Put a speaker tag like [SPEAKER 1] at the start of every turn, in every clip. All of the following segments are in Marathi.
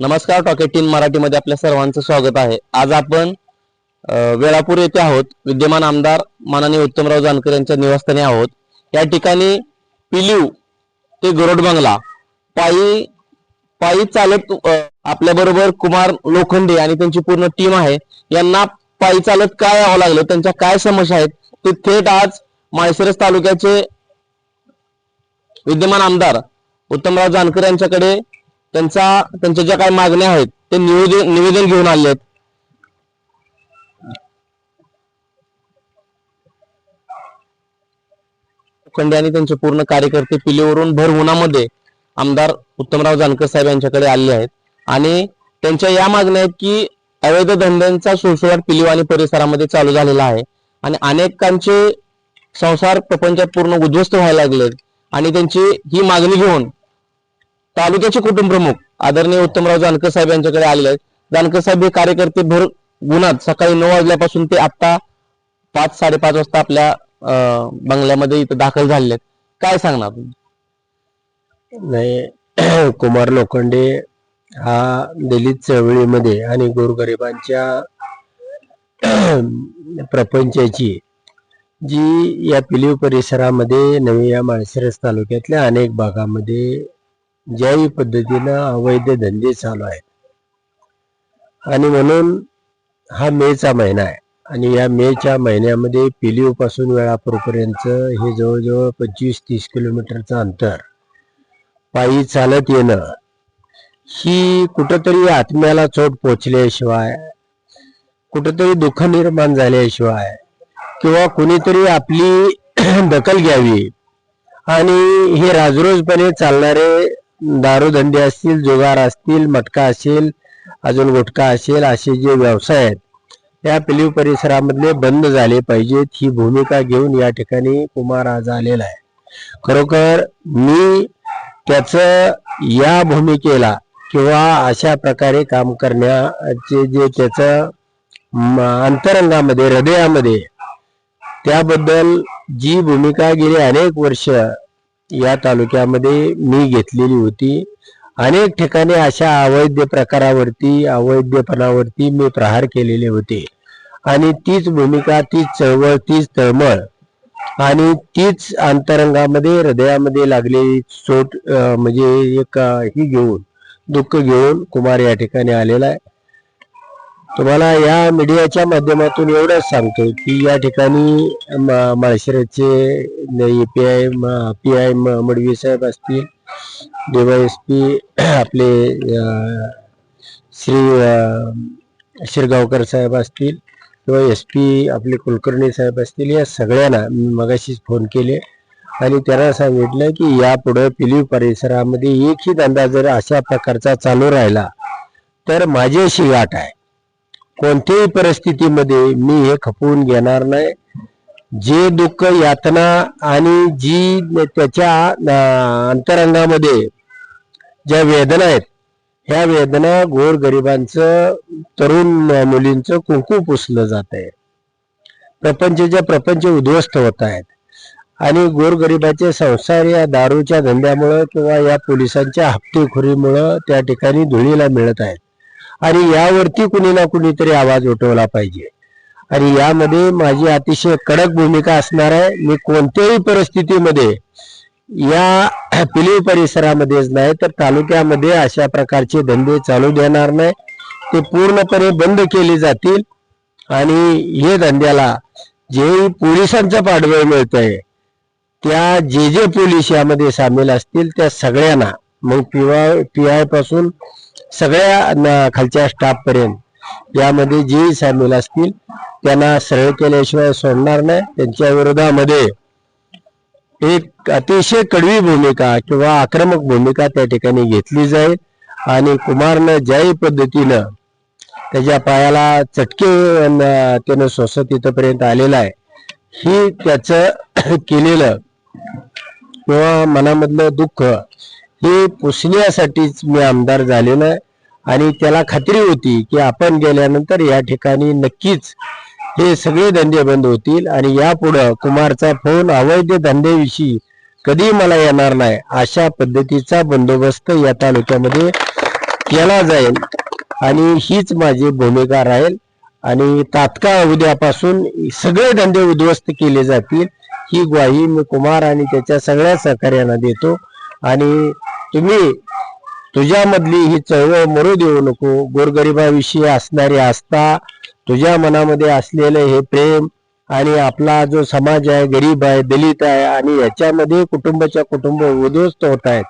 [SPEAKER 1] नमस्कार टॉकेट टीम मराठीमध्ये आपल्या सर्वांचं स्वागत आहे. आज आपण वेळापूर येथे आहोत. विद्यमान आमदार माननीय उत्तमराव जानकर यांच्या निवासस्थानी आहोत. या ठिकाणी पिलीव ते गरुड बंगला पायी पायी चालत आपल्याबरोबर कुमार लोखंडे आणि त्यांची पूर्ण टीम आहे. यांना पायी चालत काय यावं लागलं? त्यांच्या काय समस्या आहेत? ते थेट आज माळशिरस तालुक्याचे विद्यमान आमदार उत्तमराव जानकर यांच्याकडे त्यांचा त्यांच्या ज्या काही मागण्या आहेत ते निवेदन निवेदन घेऊन आले आहेत. लोखंडे आणि त्यांचे पूर्ण कार्यकर्ते पिलेवरून भर उन्हामध्ये आमदार उत्तमराव जानकर साहेब यांच्याकडे आले आहेत. आणि त्यांच्या या मागण्या आहेत की अवैध धंद्यांचा सुळसुळाट पिलीव आणि परिसरामध्ये चालू झालेला आहे. आणि अनेकांचे संसार प्रपंचात पूर्ण उद्ध्वस्त व्हायला लागलेत. आणि त्यांची ही मागणी घेऊन तालुक्याचे कुटुंब प्रमुख आदरणीय उत्तमराव जानकर साहेब यांच्याकडे आलेले आहेत जानकर साहेब हे कार्यकर्ते भर गुन्हात सकाळी नऊ वाजल्यापासून ते आता पाच साडेपाच वाजता आपल्या अं, बंगल्यामध्ये इथं दाखल झालेले आहेत काय सांगणार तुम्ही?
[SPEAKER 2] नाही कुमार लोखंडे हा दलित चळवळीमध्ये आणि गोरगरिबांच्या प्रपंचाची जी या पिलीव परिसरामध्ये नवी या माळशिरस तालुक्यातल्या अनेक भागामध्ये ज्याही पद्धतीनं अवैध धंदे चालू आहेत. आणि म्हणून हा मेचा महिना आहे. आणि या मेच्या महिन्यामध्ये पिलीवपासून वेळापूरपर्यंत हे जवळजवळ पंचवीस तीस किलोमीटरचं अंतर पायी चालत येणं ही कुठंतरी आत्म्याला चोट पोचल्याशिवाय कुठंतरी दुःख निर्माण झाल्याशिवाय किंवा कुणीतरी आपली दखल घ्यावी. आणि हे राजरोजपणे चालणारे दारूधंदे असतील जुगार असतील मटका असेल अजून गुटखा असेल असे जे व्यवसाय आहेत त्या पिलीव परिसरामधले बंद झाले पाहिजेत ही भूमिका घेऊन या ठिकाणी कुमार आज आलेला आहे. खरोखर मी त्याचं या भूमिकेला किंवा अशा प्रकारे काम करण्याचे जे त्याचं म, अंतरंगामध्ये हृदयामध्ये त्याबद्दल जी भूमिका गेली अनेक वर्ष या तालुक्यामध्ये मी घेतलेली होती. अनेक ठिकाणी अशा अवैध प्रकारावरती अवैधपणावरती मी प्रहार केलेले होते. आणि तीच भूमिका तीच चळवळ तीच तळमळ आणि तीच अंतरंगामध्ये हृदयामध्ये लागलेली चोट म्हणजे एक ही घेऊन दुःख घेऊन कुमार या ठिकाणी आलेला आहे. तुम्हाला या मीडियाच्या माध्यमातून एवढंच सांगतो की या ठिकाणी म- माळशिरसचे P I P I Madvi saheb असतील डीवायएसपी आपले श्री शिरगावकर साहेब असतील किंवा एस पी आपले कुलकर्णी साहेब असतील या सगळ्यांना मी मगाशीच फोन केले आणि त्यांना सांगितलं की यापुढे पिलीव परिसरामध्ये एकही धंदा जर अशा प्रकारचा चालू राहिला तर माझी अशी गाठ आहे. कोणत्याही परिस्थितीमध्ये मी हे खपवून घेणार नाही. जे दुःख यातना आणि जी त्याच्या अंतरंगामध्ये ज्या वेदना आहेत ह्या वेदना गोर गरिबांचं तरुण मुलींचं कुंकू पुसलं जात आहे. प्रपंचच्या प्रपंच उद्ध्वस्त होत आहेत. आणि गोरगरिबाचे संसार या दारूच्या धंद्यामुळं किंवा या पोलिसांच्या हप्तेखोरीमुळं त्या ठिकाणी धुळीला मिळत आहेत. आणि यावरती कुणी ना कुणीतरी आवाज उठवला पाहिजे. आणि यामध्ये माझी अतिशय कडक भूमिका असणार आहे. मी कोणत्याही परिस्थितीमध्ये या पिलीव परिसरामध्येच नाही तर तालुक्यामध्ये अशा प्रकारचे धंदे चालू देणार नाही. ते पूर्णपणे बंद केले जातील. आणि हे धंद्याला जे पोलिसांचं पाठबळ मिळत आहे त्या जे जे पोलीस यामध्ये सामील असतील त्या सगळ्यांना मग पीवाय पी आयपासून सगळ्या खालच्या स्टाफपर्यंत यामध्ये जे सामील असतील त्यांना सरळ केल्याशिवाय सोडणार नाही. त्यांच्या विरोधामध्ये एक अतिशय कडवी भूमिका किंवा आक्रमक भूमिका त्या ठिकाणी घेतली जाईल आणि कुमारनं ज्याही पद्धतीनं त्याच्या पायाला चटके त्यानं सोसत इथंपर्यंत आलेला आहे. ही त्याचं केलेलं किंवा मनामधलं दुःख हे पुसण्यासाठीच मी आमदार झालेलो आहे आणि त्याला खात्री होती की आपण गेल्यानंतर या ठिकाणी नक्कीच हे सगळे धंदे बंद होतील आणि यापुढं कुमारचा फोन अवैध धंद्याविषयी कधी मला येणार नाही अशा पद्धतीचा बंदोबस्त या तालुक्यामध्ये केला जाईल. आणि हीच माझी भूमिका राहील. आणि तात्काळ उद्यापासून सगळे धंदे उद्ध्वस्त केले जातील. ही ग्वाही मी कुमार आणि त्याच्या सगळ्या सहकार्यांना देतो. आणि तुम्ही तुझ्यामधली ही चळवळ मरू देऊ नको. गोरगरिबाविषयी असणारी आस्था तुझ्या मनामध्ये असलेलं हे प्रेम आणि आपला जो समाज आहे गरीब आहे दलित आहे आणि याच्यामध्ये कुटुंबाच्या कुटुंब उद्ध्वस्त होत आहेत.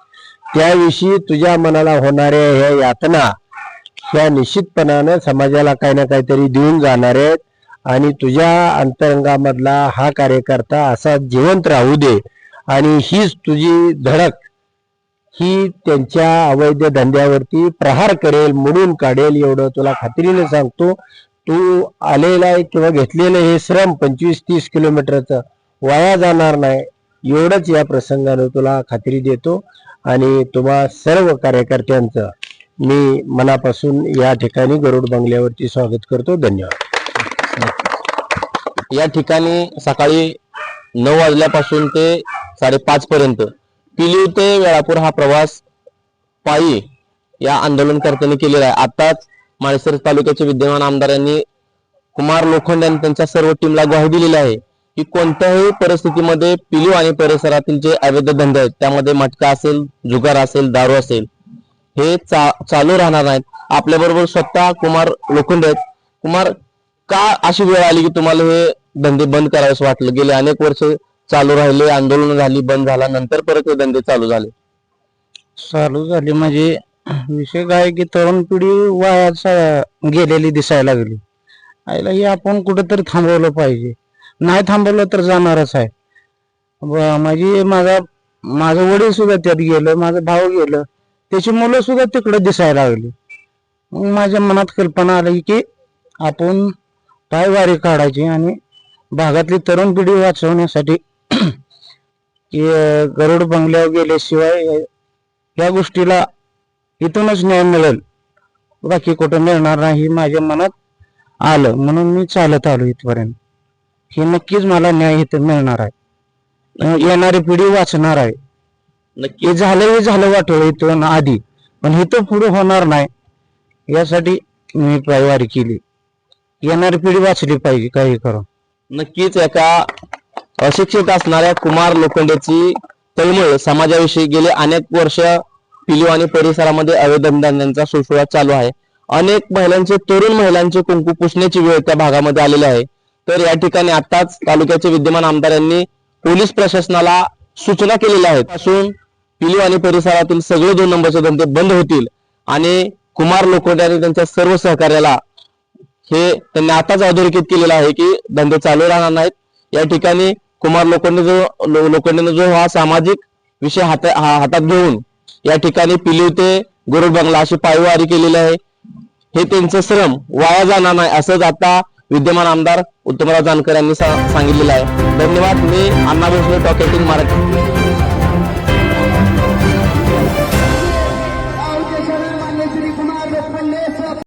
[SPEAKER 2] त्याविषयी तुझ्या मनाला होणाऱ्या ह्या यातना ह्या निश्चितपणानं समाजाला काही ना काहीतरी देऊन जाणार आहेत आणि तुझ्या अंतरंगामधला हा कार्यकर्ता असा जिवंत राहू दे आणि हीच तुझी धडक ही त्यांच्या अवैध धंद्यावरती प्रहार करेल मुडून काढेल एवढं तुला खात्रीने सांगतो. तू आलेला आहे किंवा घेतलेलं हे श्रम पंचवीस तीस किलोमीटरचं वाया जाणार नाही. एवढंच या प्रसंगाने तुला खात्री देतो आणि तुम्हा सर्व कार्यकर्त्यांचं मी मनापासून या ठिकाणी गरुड बंगल्यावरती स्वागत करतो. धन्यवाद.
[SPEAKER 1] या ठिकाणी सकाळी नऊ वाजल्यापासून ते साडेपाच पर्यंत पिलीव ते वेळापूर हा प्रवास पायी या आंदोलनकर्त्यांनी केलेला आहे. आताच माळसर तालुक्याचे विद्यमान आमदारांनी कुमार लोखंड यांनी त्यांच्या सर्व टीमला ग्वाही दिलेली आहे की कोणत्याही परिस्थितीमध्ये पिलीव आणि परिसरातील जे अवैध धंदे आहेत त्यामध्ये मटका असेल जुगार असेल दारू असेल हे चा, चालू राहणार नाहीत. आपल्याबरोबर स्वतः कुमार लोखंड आहेत. कुमार का अशी वेळ आली की तुम्हाला हे धंदे बंद करावेसे वाटलं? गेले अनेक वर्ष चालू राहिले आंदोलन झाली बंद झाला नंतर परत हे धंदे चालू झाले.
[SPEAKER 3] चालू झाली म्हणजे विषय काय आहे की तरुण पिढी वाया सा- गेलेली दिसायला लागली. आईला हे आपण कुठंतरी थांबवलं पाहिजे. नाही थांबवलं तर जाणारच आहे. ब- माझी माझा माझं वडील सुद्धा त्यात गेलं माझं भाऊ गेलं त्याची मुलं सुद्धा तिकडे दिसायला लागली. मग माझ्या मनात कल्पना आली की आपण पायवारी काढायची आणि भागातली तरुण पिढी वाचवण्यासाठी गरुड बंगल्यावर गेल्याशिवाय या गोष्टीला इथूनच न्याय मिळेल. बाकी कुठं मिळणार नाही माझ्या मनात आलं. म्हणून मी चालत आलो इथपर्यंत. हे नक्कीच मला न्याय इथं मिळणार आहे. येणारी पिढी वाचणार आहे.
[SPEAKER 1] नक्की.
[SPEAKER 3] झालं हे झालं वाटलं इथून आधी. पण इथं पुढे होणार नाही. यासाठी मी पायवारी केली. येणारी पिढी वाचली पाहिजे काही करून.
[SPEAKER 1] नक्कीच एका अशिक्षित असणाऱ्या कुमार लोखंडेची तळमळ समाजाविषयी गेले अनेक वर्ष पिलू आणि परिसरामध्ये अवैध धंद्यांचा सुळसुळाट चालू आहे. अनेक महिलांचे तरुण महिलांचे कुंकू पुसण्याची वेळ त्या भागामध्ये आलेली आहे. तर या ठिकाणी आताच तालुक्याचे विद्यमान आमदारांनी पोलीस प्रशासनाला सूचना केलेल्या आहेत. असून पिलू आणि परिसरातील सगळे दोन नंबरचे धंदे बंद होतील आणि कुमार लोखंडे आणि त्यांच्या सर्व सहकार्याला हे त्यांनी आताच अधोरेखित केलेलं आहे की धंदे चालू राहणार नाहीत. या ठिकाणी कुमार लोखंडे जो लो- लोखंडेने जो हा सामाजिक विषय हात हा- हातात घेऊन या ठिकाणी पिलीव ते गरुड बंगला अशी पायवारी केलेली आहे. हे त्यांचं श्रम वाया जाणार नाही असंच आता विद्यमान आमदार उत्तमराव जानकर यांनी सांगितलेलं आहे. धन्यवाद मी अण्णा भोसले टॉकेटिंग मराठी.